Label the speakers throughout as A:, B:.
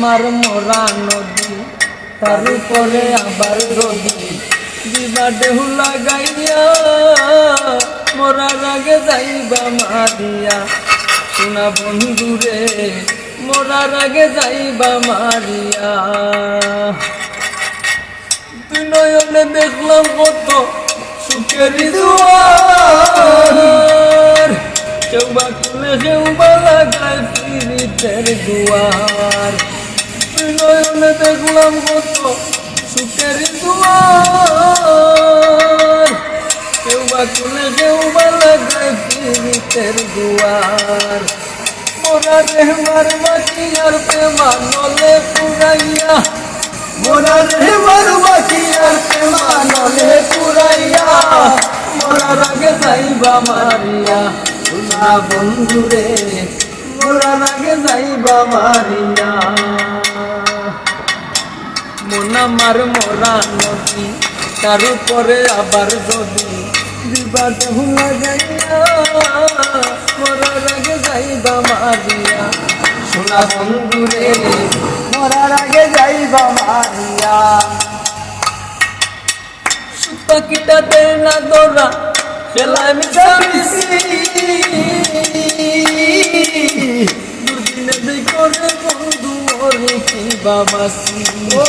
A: আমার মরা নদী, তার উপরে আবার নদী দিবা দেহু লাগাইয়া মরার আগে যাইবা মারিয়া। শোনা বন্ধুরে মরার আগে যাইবা মারিয়া। তুই নয়নে দেখলাম কত সুখের দুয়ার কেউ বা খুলে, কেউ বা লাগায় ফিরিতের দুয়ার। নয়নে দেখলাম কত সুখের দুয়ার, কেউ বা খুলে কেউ বা লাগায় ফিরিতের দুয়ার। মোরা রেহমার মাটি আর প্রেমা নলে পুরাইয়া, মোরা রেহমার মাটি আর প্রেমা নলে পুরাইয়া, মোরা রাগে যাইবা মারিয়া শোনা বন্ধুরে, মোরা রাগে যাইবা মারিয়া। মোনা মার নদী, তার উপরে আবার যদি দিবা দেহু লাগাইয়া মরার আগে যাইবা মারিয়া। সোনা বন্ধুরে, মরার আগে যাইবা মারিয়া। সুপাকিটা দে না দোরা খেলায় মিশামিশি দুদিনে ওরে কি বাবাসি
B: ও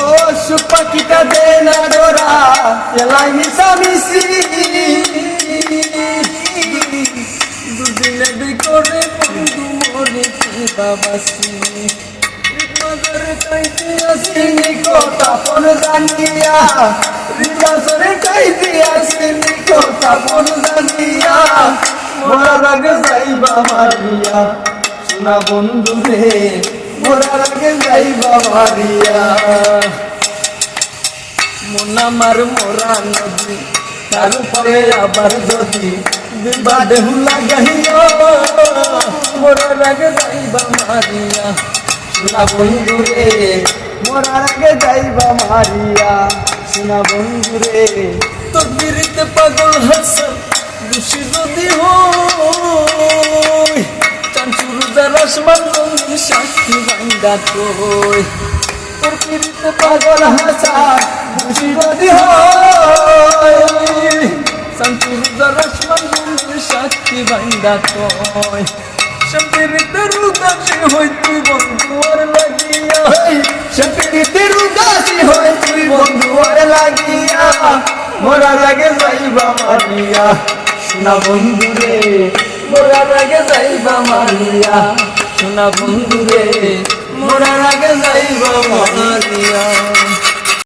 B: সুপাকিটা দে না ডোরা এলাই মিশামিশি
A: দুদিনে দুই করে বন্ধু ওরে কি বাবাসি নজরে চাইতে আসি
B: নিকট আপন জানিয়া। হৃদয় চাইতে আসি নিকট আপন জানিয়া। মোরার আগে যাইবা মারিয়া। সোনা বন্ধু রে মোরার আগে যাইবা মারিয়া
A: মোনা মার নদী, তার উপরে যদি দিবা দেহু লাগাইয়া মোরার আগে যাইবা মারিয়া
B: সোনা বন্ধু রে মোরার আগে যাইবা মারিয়া সোনা বন্ধু রে,
A: তকবিরিতে পাগল হাসান, দোষী যদি চাঁচুর আসমান জমি সাক্ষী কই
B: তোর পিড়িতে পাগল হাসান যদি হয়
A: আসমান জমি সাক্ষী বান্দা কই। সম্পিরিতে রুদাসী হই তুই বন্ধু আর লাগিয়া।
B: পিড়িতে উদাসী হয় তুই বন্ধু আর লাগিয়া। মোরা লাগে যাইবা মারিয়া। সোনা বন্ধু রে
A: মোরার আগে যাইবা মারিয়া। সোনা বন্ধু রে মোরা লাগে যাইব মনালিয়া